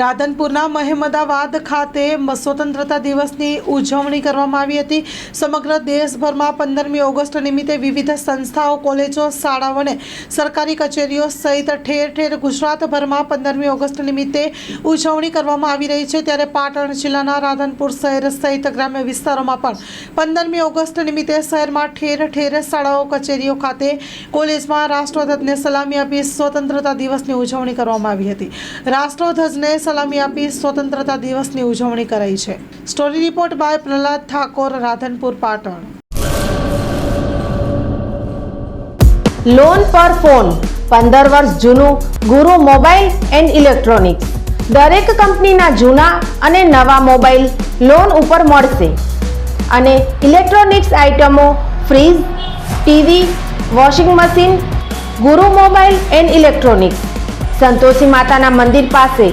રાધનપુરના મહેમદાવાદ ખાતે સ્વતંત્રતા દિવસની ઉજવણી કરવામાં આવી હતી. સમગ્ર દેશભરમાં પંદરમી ઓગસ્ટ નિમિત્તે વિવિધ સંસ્થાઓ, કોલેજો, શાળાઓ અને સરકારી કચેરીઓ સહિત ઠેર ઠેર ગુજરાતભરમાં પંદરમી ઓગસ્ટ નિમિત્તે ઉજવણી કરવામાં આવી રહી છે. ત્યારે પાટણ જિલ્લાના રાધનપુર શહેર સહિત ગ્રામ્ય વિસ્તારોમાં પણ પંદરમી ઓગસ્ટ નિમિત્તે શહેરમાં ઠેર ઠેર શાળાઓ, કચેરીઓ ખાતે કોલેજમાં રાષ્ટ્રધ્વજને સલામી આપી સ્વતંત્રતા દિવસની ઉજવણી કરવામાં આવી હતી. રાષ્ટ્રધ્વજને સલામી આપી સ્વતંત્રતા દિવસની ઉજવણી કરાઈ છે. Story report by Prahlad Thakor, Radhanpur, Patan. Loan પર ફોન પંદર વર્ષ જૂનું ગુરુ મોબાઈલ એન્ડ ઇલેક્ટ્રોનિક્સ. દરેક કંપનીના જૂના અને નવા મોબાઈલ લોન ઉપર મળશે. અને ઇલેક્ટ્રોનિક્સ આઇટમો fridge, TV, washing machine, Guru mobile and electronics. Santoshi માતાના મંદિર પાસે